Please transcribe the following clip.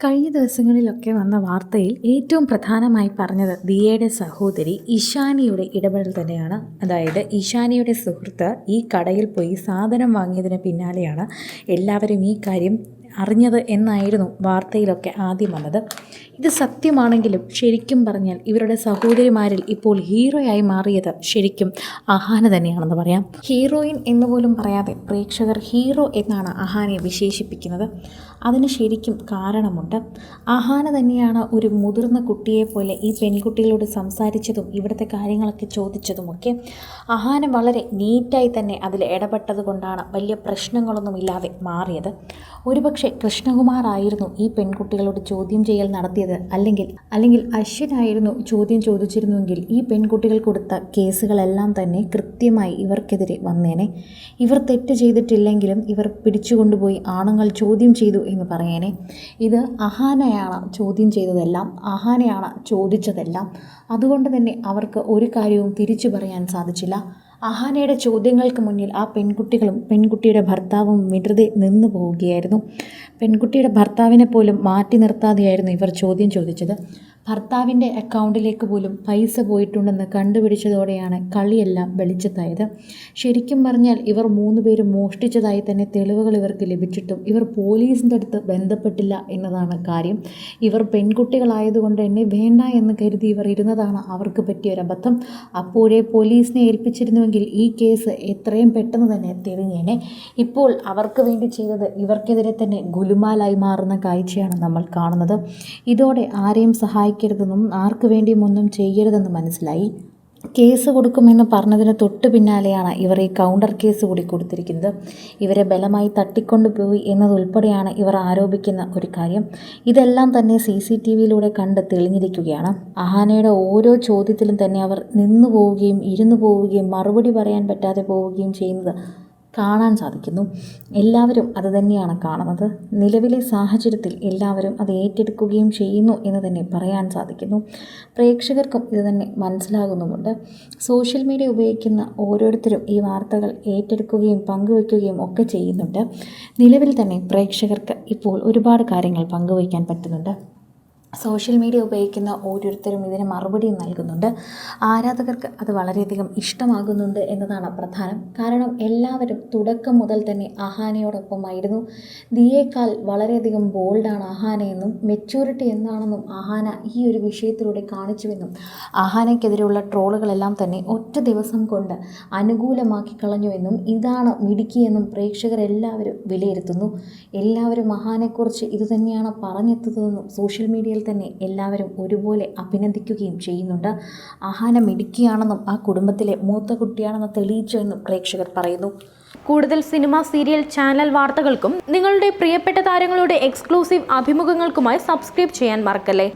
കഴിഞ്ഞ ദിവസങ്ങളിലൊക്കെ വന്ന വാർത്തയിൽ ഏറ്റവും പ്രധാനമായി പറഞ്ഞത് ദിയയുടെ സഹോദരി ഇഷാനിയുടെ ഇടപെടൽ തന്നെയാണ്. അതായത് ഇഷാനിയുടെ സുഹൃത്ത് ഈ കടയിൽ പോയി സാധനം വാങ്ങിയതിന് പിന്നാലെയാണ് എല്ലാവരും ഈ കാര്യം അറിഞ്ഞത് എന്നായിരുന്നു വാർത്തയിലൊക്കെ ആദ്യം വന്നത്. ഇത് സത്യമാണെങ്കിലും ശരിക്കും പറഞ്ഞാൽ ഇവരുടെ സഹോദരിമാരിൽ ഇപ്പോൾ ഹീറോയായി മാറിയത് ശരിക്കും അഹാന തന്നെയാണെന്ന് പറയാം. ഹീറോയിൻ എന്ന് പോലും പറയാതെ പ്രേക്ഷകർ ഹീറോ എന്നാണ് ആഹാനെ വിശേഷിപ്പിക്കുന്നത്. അതിന് ശരിക്കും കാരണമുണ്ട്. അഹാന തന്നെയാണ് ഒരു മുതിർന്ന കുട്ടിയെ പോലെ ഈ പെൺകുട്ടികളോട് സംസാരിച്ചതും ഇവിടുത്തെ കാര്യങ്ങളൊക്കെ ചോദിച്ചതുമൊക്കെ അഹാന വളരെ നീറ്റായി തന്നെ അതിൽ ഇടപെട്ടത് കൊണ്ടാണ് വലിയ പ്രശ്നങ്ങളൊന്നുമില്ലാതെ മാറിയത്. ഒരുപക്ഷെ കൃഷ്ണകുമാറായിരുന്നു ഈ പെൺകുട്ടികളോട് ചോദ്യം ചെയ്യൽ നടത്തിയത് അല്ലെങ്കിൽ അല്ലെങ്കിൽ അശ്വിനായിരുന്നു ചോദ്യം ചോദിച്ചിരുന്നുവെങ്കിൽ ഈ പെൺകുട്ടികൾ കൊടുത്ത കേസുകളെല്ലാം തന്നെ കൃത്യമായി ഇവർക്കെതിരെ വന്നേനെ. ഇവർ തെറ്റ് ചെയ്തിട്ടില്ലെങ്കിലും ഇവർ പിടിച്ചുകൊണ്ടുപോയി ആണുങ്ങൾ ചോദ്യം ചെയ്തു എന്ന് പറയേനെ. ഇത് അഹാനയാണ് ചോദ്യം ചെയ്തതെല്ലാം അഹാനയാണ് ചോദിച്ചതെല്ലാം. അതുകൊണ്ട് തന്നെ അവർക്ക് ഒരു കാര്യവും തിരിച്ചു പറയാൻ സാധിച്ചില്ല. അഹാനയുടെ ചോദ്യങ്ങൾക്ക് മുന്നിൽ ആ പെൺകുട്ടികളും പെൺകുട്ടിയുടെ ഭർത്താവും വിടൃതെ നിന്നു പോവുകയായിരുന്നു. പെൺകുട്ടിയുടെ ഭർത്താവിനെ പോലും മാറ്റി നിർത്താതെയായിരുന്നു ഇവർ ചോദ്യം ചോദിച്ചത്. ഭർത്താവിന്റെ അക്കൗണ്ടിലേക്ക് പോലും പൈസ പോയിട്ടുണ്ടെന്ന് കണ്ടുപിടിച്ചതോടെയാണ് കളിയെല്ലാം വെളിച്ചത്തായത്. ശരിക്കും പറഞ്ഞാൽ ഇവർ മൂന്ന് പേരും മോഷ്ടിച്ചതായി തന്നെ തെളിവുകൾ ഇവർക്ക് ലഭിച്ചിട്ടും ഇവർ പോലീസിന്റെ അടുത്ത് ബന്ധപ്പെട്ടില്ല എന്നതാണ് കാര്യം. ഇവർ പെൺകുട്ടികളായതുകൊണ്ട് എന്നെ വേണ്ട എന്ന് കരുതി ഇവർ ഇരുന്നതാണ് അവർക്ക് പറ്റിയ അബദ്ധം. അപ്പോഴേ പോലീസിനെ ഏൽപ്പിച്ചിരുന്നുവെങ്കിൽ ഈ കേസ് എത്രയും പെട്ടെന്ന് തന്നെ തെളിഞ്ഞേനെ ഇപ്പോൾ അവർക്ക് വേണ്ടി ചെയ്തത് ഇവർക്കെതിരെ തന്നെ ഗുലുമാലായി മാറുന്ന കാഴ്ചയാണ് നമ്മൾ കാണുന്നത്. ഇതോടെ ആരെയും സഹായിക്കരുതെന്നും ആർക്കു വേണ്ടിയും ഒന്നും ചെയ്യരുതെന്നും മനസ്സിലായി. കേസ് കൊടുക്കുമെന്ന് പറഞ്ഞതിന് തൊട്ട് പിന്നാലെയാണ് ഇവർ ഈ കൗണ്ടർ കേസ് കൂടി കൊടുത്തിരിക്കുന്നത്. ഇവരെ ബലമായി തട്ടിക്കൊണ്ടുപോയി എന്നതുൾപ്പെടെയാണ് ഇവർ ആരോപിക്കുന്ന ഒരു കാര്യം. ഇതെല്ലാം തന്നെ സി സി ടി വിയിലൂടെ കണ്ട് തെളിഞ്ഞിരിക്കുകയാണ്. അഹാനയുടെ ഓരോ ചോദ്യത്തിലും തന്നെ അവർ നിന്നു പോവുകയും ഇരുന്നു പോവുകയും മറുപടി പറയാൻ പറ്റാതെ പോവുകയും ചെയ്യുന്നത് കാണാൻ സാധിക്കുന്നു. എല്ലാവരും അത് തന്നെയാണ് കാണുന്നത്. നിലവിലെ സാഹചര്യത്തിൽ എല്ലാവരും അത് ഏറ്റെടുക്കുകയും ചെയ്യുന്നു എന്ന് തന്നെ പറയാൻ സാധിക്കുന്നു. പ്രേക്ഷകർക്കും ഇത് തന്നെ മനസ്സിലാകുന്നുമുണ്ട്. സോഷ്യൽ മീഡിയ ഉപയോഗിക്കുന്ന ഓരോരുത്തരും ഈ വാർത്തകൾ ഏറ്റെടുക്കുകയും പങ്കുവയ്ക്കുകയും ഒക്കെ ചെയ്യുന്നുണ്ട്. നിലവിൽ തന്നെ പ്രേക്ഷകർക്ക് ഇപ്പോൾ ഒരുപാട് കാര്യങ്ങൾ പങ്കുവയ്ക്കാൻ പറ്റുന്നുണ്ട്. സോഷ്യൽ മീഡിയ ഉപയോഗിക്കുന്ന ഓരോരുത്തരും ഇതിന് മറുപടിയും നൽകുന്നുണ്ട്. ആരാധകർക്ക് അത് വളരെയധികം ഇഷ്ടമാകുന്നുണ്ട് എന്നതാണ് പ്രധാനം. കാരണം എല്ലാവരും തുടക്കം മുതൽ തന്നെ അഹാനയോടൊപ്പമായിരുന്നു ദിയേക്കാൾ വളരെയധികം ബോൾഡാണ് അഹാനയെന്നും മെച്യൂരിറ്റി എന്താണെന്നും അഹാന ഈ ഒരു വിഷയത്തിലൂടെ കാണിച്ചുവെന്നും അഹാനയ്ക്കെതിരെയുള്ള ട്രോളുകളെല്ലാം തന്നെ ഒറ്റ ദിവസം കൊണ്ട് അനുകൂലമാക്കി കളഞ്ഞുവെന്നും ഇതാണ് മിടുക്കിയെന്നും പ്രേക്ഷകരെല്ലാവരും വിലയിരുത്തുന്നു. എല്ലാവരും അഹാനെക്കുറിച്ച് ഇതുതന്നെയാണ് പറഞ്ഞെത്തുന്നതെന്നും സോഷ്യൽ മീഡിയയിൽ തന്നെ എല്ലാവരും ഒരുപോലെ അഭിനന്ദിക്കുകയും ചെയ്യുന്നുണ്ട്. ആഹാനം മിടുക്കിയാണെന്നും ആ കുടുംബത്തിലെ മൂത്ത കുട്ടിയാണെന്ന് തെളിയിച്ചു എന്നും പ്രേക്ഷകർ പറയുന്നു. കൂടുതൽ സിനിമ സീരിയൽ ചാനൽ വാർത്തകൾക്കും നിങ്ങളുടെ പ്രിയപ്പെട്ട താരങ്ങളുടെ എക്സ്ക്ലൂസീവ് അഭിമുഖങ്ങൾക്കുമായി സബ്സ്ക്രൈബ് ചെയ്യാൻ മറക്കല്ലേ?